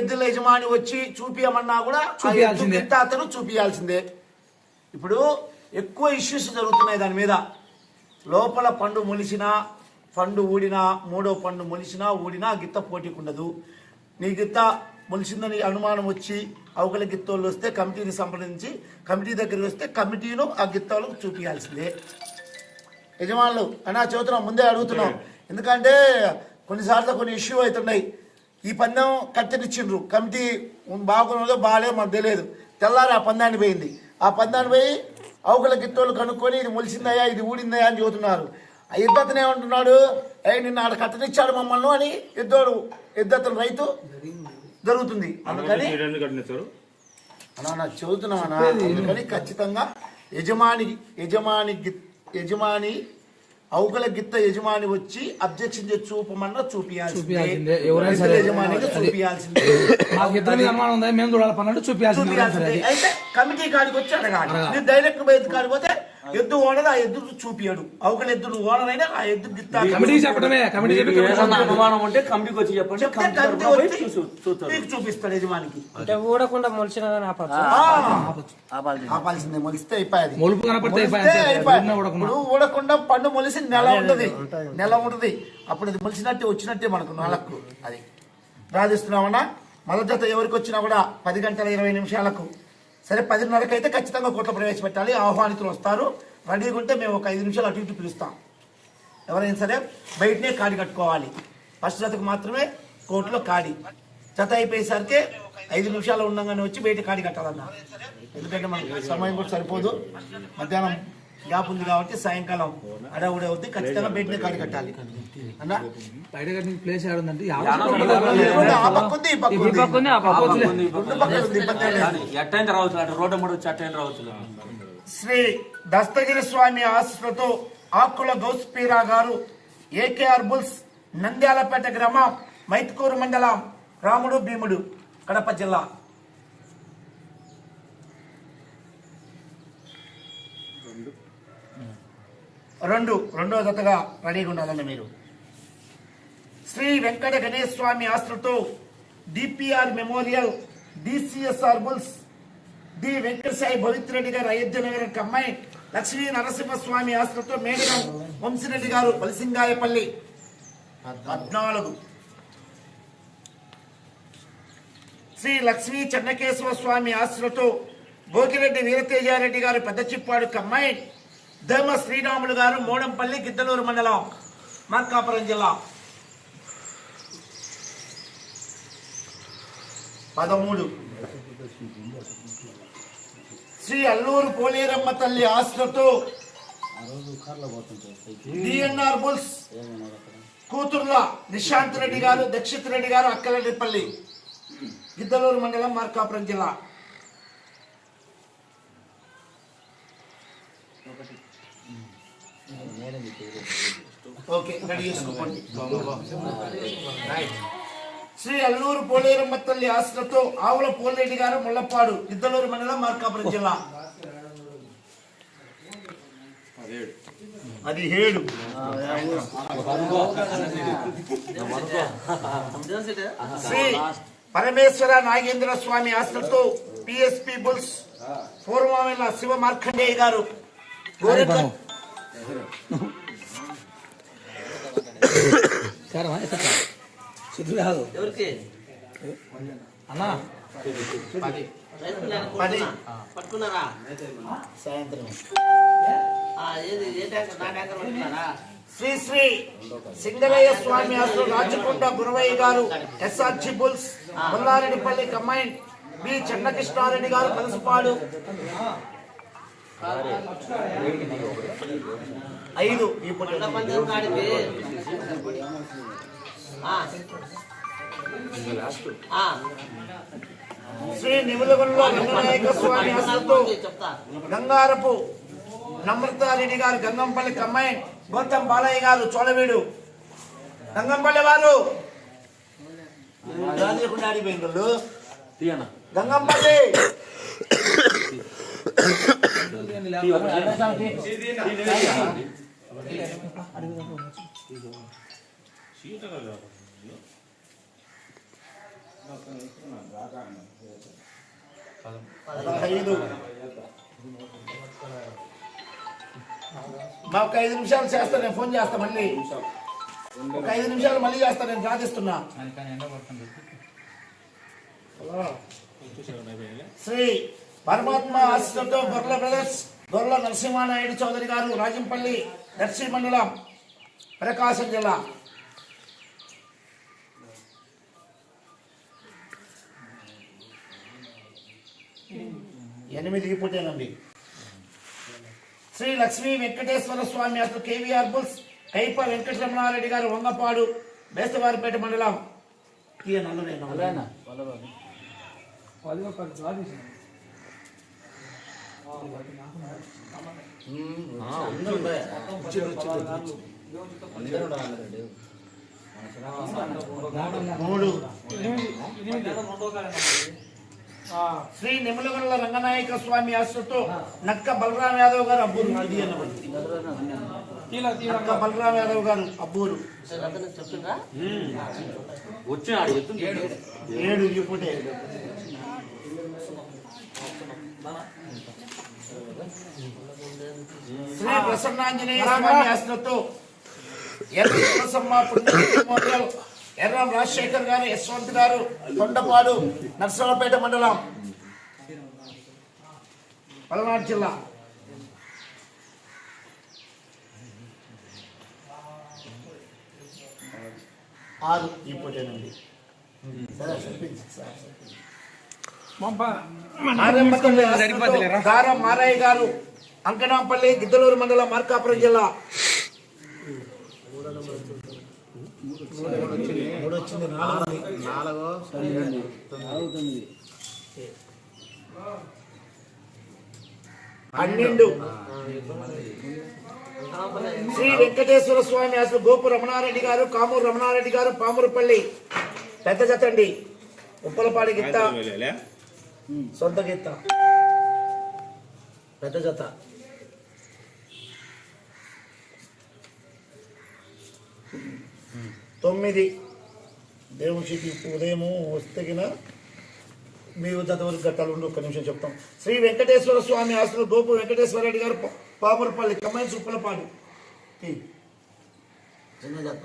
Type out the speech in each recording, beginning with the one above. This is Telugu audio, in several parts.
ఎద్దుల యజమాని వచ్చి చూపియమన్నా కూడా ఆ చూపియాల్సిందే. గిత్త అతను చూపియాల్సిందే. ఇప్పుడు ఎక్కువ ఇష్యూస్ జరుగుతున్నాయి దాని మీద. లోపల పండు మొలిసినా పండు ఊడినా మూడో పండు మొలిసినా ఊడినా ఆ గిత్త పోటీకి ఉండదు. నీ గిత్త మొలిసిందని అనుమానం వచ్చి అవకల గిత్తోళ్ళు వస్తే కమిటీని సంప్రదించి కమిటీ దగ్గరికి వస్తే కమిటీను ఆ గిత్తోళ్ళకు చూపించాల్సిందే యజమానులు అన్నా చెబుతున్నాం ముందే అడుగుతున్నాం. ఎందుకంటే కొన్నిసార్లు కొన్ని ఇష్యూ అవుతున్నాయి. ఈ పందెం కట్టెనిచ్చిండ్రు కమిటీ బాగున్నదో బాగాలేదో మాకు తెలియదు. తెల్లారి ఆ పందాన్ని పోయింది. ఆ పందాన్ని పోయి అవకల గిత్తోళ్ళు కనుక్కొని ఇది మొలిసిందయ్యా ఇది ఊడిందయ్యా అని చెబుతున్నారు. ఆ ఇద్దతను ఏమంటున్నాడు ఏ నిన్న ఆడ కట్టనిచ్చాడు మమ్మల్ని అని ఇద్దరు ఇద్దతను రైతు జరుగుతుంది. అందుకని అన్నా నాకు చదువుతున్నాం అన్న. అందుకని ఖచ్చితంగా యజమాని యజమాని యజమాని అవుకల గిత్త యజమాని వచ్చి అబ్జెక్షన్ చేసి చూపమన్నా చూపియాల్సిందే. యజమానిగా చూపియాల్సిందే. మాకు ఇద్దరి మీద అనుమానం ఉంది? మేము చూడాలి. పన్నట్టు చూపియాల్సిందే. అయితే కమిటీ కాడికి వచ్చి అడగాలి. డైరెక్ట్ పోయి కాడికి పోతే ఎద్దు ఓనర్ ఆ ఎద్దు చూపియాడు అవకల ఎద్దు ఓనర్ అయినా ఆ ఎద్దు కమిటీ చెప్పడమే కమిటీ చెప్పి అనుమానం ఉంటే కమిటీకి వచ్చి చెప్పండి. మీకు చూపిస్తాడు యజమానికి. అంటే ఊడకుండా మొలిచిన. ఆపాల్సిందే. మొలిస్తే అయిపోయాది. మొలుపు కనపడితే ఊడకుండా. ఇప్పుడు ఊడకుండా పండు మొలిసి నెల ఉంటది. నెల ఉంటది. అప్పుడు ఇది మొలిసినట్టే వచ్చినట్టే మనకు నాలుగు. అది. ప్రార్థిస్తున్నామన్నా. మొదటి జత ఎవరికి వచ్చినా కూడా పది గంటల ఇరవై నిమిషాలకు సరే పదిన్నరకు అయితే ఖచ్చితంగా కోట్ల ప్రవేశపెట్టాలి. ఆహ్వానితులు వస్తారు. రెడీగా ఉంటే మేము ఒక ఐదు నిమిషాలు అటు ఇటు పిలుస్తాం. ఎవరైనా సరే బయటనే కాడి కట్టుకోవాలి. ఫస్ట్ జతకు మాత్రమే కోర్టులో కాడి. జత అయిపోయేసరికి ఐదు నిమిషాలు ఉండగానే వచ్చి బయట కాడి కట్టాలన్న. ఎందుకంటే మనకి సమయం కూడా సరిపోదు. మధ్యాహ్నం గ్యాప్ ఉంది కాబట్టి సాయంకాలం అడవుడే అవుద్ది ఖచ్చితంగా బయటనే కాడి కట్టాలి. అన్న? బయట కట్టిన ప్లేస్ ఆ పక్క ఉంది, ఈ పక్క ఉంది. రెండు పక్కల ఉంది, రావచ్చు అటు రోడ్డు రావచ్చు. శ్రీ దస్తగిరి స్వామి ఆశీస్సులతో ఆకుల గౌస్పీరా గారు ఏకేఆర్ బుల్స్ నంద్యాలపేట గ్రామం మైత్కూరు మండలం రాముడు భీముడు కడప జిల్లా. రెండు రెండో జతగా రెడీగా ఉండాలండి మీరు. శ్రీ వెంకట గణేష్ స్వామి ఆస్తులతో DPR memorial DCSR bulls D Venkatasai Bhavithreddy garu Ayodhya నగరం కమ్మాయి లక్ష్మీ నరసింహస్వామి ఆస్తులతో మేడగం వంశిరెడ్డి గారు బలిసింగాయపల్లి పద్నాలుగు. శ్రీ లక్ష్మీ చెన్నకేశ్వర స్వామి ఆస్తులతో భోగిరెడ్డి వీరతేజారెడ్డి గారు పెద్ద చిప్పాడు కమ్మాయి ధర్మ శ్రీరాములు గారు మోడంపల్లి గిద్దలూరు మండలం మార్కాపురం జిల్లా. పదమూడు. శ్రీ అల్లూరు పోలేరమ్మ తల్లి ఆస్తులతో డిఎన్ఆర్ బుల్స్ కూతుర్ల నిశాంత్ రెడ్డి గారు దక్షిత్ రెడ్డి గారు అక్కలరెడ్డిపల్లి గిద్దలూరు మండలం మార్కాపురం జిల్లా. ఓకే చేసుకోండి శ్రీ అల్లూరు పోలేరమ్మ తల్లి ఆస్తులతో ఆవుల పోలేడి గారు ముళ్ళపాడు ఇద్దలూరు మండలం మార్కాపురం జిల్లా. అది ఏడు శ్రీ పరమేశ్వర నాగేంద్ర స్వామి ఆస్తులతో పిఎస్పి బుల్స్ పూర్వమైన శివ మార్కండేయ గారు. కారమా? కాదు? అన్నా? పట్టుకున్నారా? సాయంత్రం. శ్రీ శ్రీ సింగరయ్య స్వామి అసలు రాచకొండ గురవయ్య గారు ఎస్ఆర్జి బుల్స్ బొల్లారెడ్డిపల్లి కమైన్ బి. చెన్నకృష్ణారెడ్డి గారు కలసపాడు. ఐదు. శ్రీ నిములగొండ రంగనాయక స్వామి చెప్తా. గంగారపు నమ్రతారెడ్డి గారు గంగంపల్లి కమ్మాయి గౌతమ్ బాలయ్య గారు చోళవీడు. గంగంపల్లి వారు. గంగంపల్లి. పదహైదు మా ఒక ఐదు నిమిషాలు చేస్తా నేను ఫోన్ చేస్తా మళ్ళీ. ఒక ఐదు నిమిషాలు మళ్ళీ చేస్తా నేను ప్రార్థిస్తున్నా. శ్రీ పరమాత్మ ఆశతో గొర్రెల బ్రదర్స్ గొర్రెల నరసింహానాయుడు చౌదరి గారు రాజంపల్లి దర్శి మండలం ప్రకాశం జిల్లా. ఎనిమిది పుట్టేనండి. శ్రీ లక్ష్మీ వెంకటేశ్వర స్వామి అసలు కేవీఆర్ బుల్స్ కైప వెంకటరమణారెడ్డి గారు వంగపాడు బేస్తవారిపేట మండలం. తీయ నల్లరేనా వాళ్ళు ఒక డ్రా తీసినాం. మూడు శ్రీ నిమలగొండల రంగనాయక స్వామి ఆశతో నక్క బలరాం యాదవ్ గారు అబ్బూరు. ఇది అన్నమాట. నక్క బలరాం యాదవ్ గారు అబ్బూరు. వచ్చినాడు ఏడు ఇప్పుడే శ్రీ ప్రసన్నాంజనేయ స్వామి ఎర్ర రాజశేఖర్ గారు యశ్వంత్ గారు కొండపాడు నర్సరావుపేట మండలం పల్నాడు జిల్లా. ఆరు. ఆరంభంలో గారం మారయ్య గారు అంకనాంపల్లి గిద్దలూరు మండలం మార్కాపురం జిల్లా. పన్నెండు. శ్రీ వెంకటేశ్వర స్వామి అసలు గోపు రమణారెడ్డి గారు కామూరు రమణారెడ్డి గారు పామురుపల్లి పెద్ద జతండి. ఉప్పలపాడి గిత్త. సొంత గీత పెద్ద జత. తొమ్మిది. దేవునికి ఉదయం వస్తగిన మీరు జత వరకు గట్టాలు ఉండి ఒక్క నిమిషం చెప్తాం. శ్రీ వెంకటేశ్వర స్వామి ఆస్తులు గోపు వెంకటేశ్వర రెడ్డి గారు పామురపల్లి కమ్మాయి సుప్పలపాడు తీ. చిన్న జత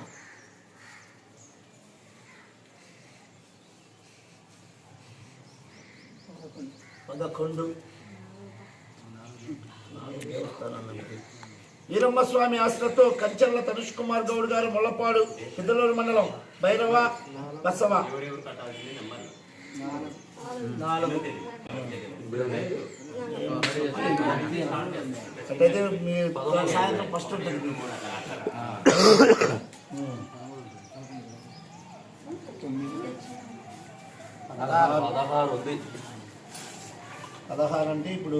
పదకొండు. వీరమ్మ స్వామి ఆశ్రతో కంచర్ల తనుష్ కుమార్ గౌడ్ గారు మొల్లపాడు పెద్దలూరు మండలం భైరవ బసవ. నాలుగు. అట్లయితే మీ సాయంత్రం ఫస్ట్ ఉంటుంది పదహారు అంటే ఇప్పుడు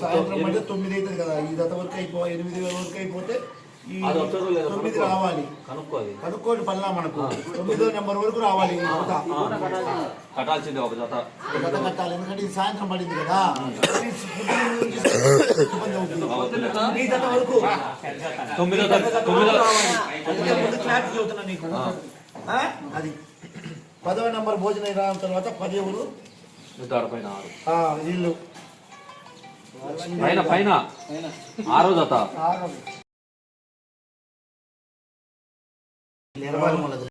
సాయంత్రం అంటే తొమ్మిది అవుతుంది కదా. ఈ దత వరకు అయిపో ఎనిమిది వరకు అయిపోతే ఈ తొమ్మిది. రావాలి. కనుక్కోది కనుక్కోండి పల్లా మనకు. తొమ్మిదో నెంబర్ వరకు రావాలి. కట్టాల్సిందే ఒక జత దత కట్టాలి. ఎందుకంటే ఇది సాయంత్రం పడింది కదా. ఈ దత వరకు. తొమ్మిదో జత- క్లారిటీ చెబుతున్నా నీకు? అది. పదవ నెంబర్ భోజనం రావడం తర్వాత పది ఎవరు దాడి పైన ఆరు. ఆ, వీళ్ళు పైన పైన. ఆరో జత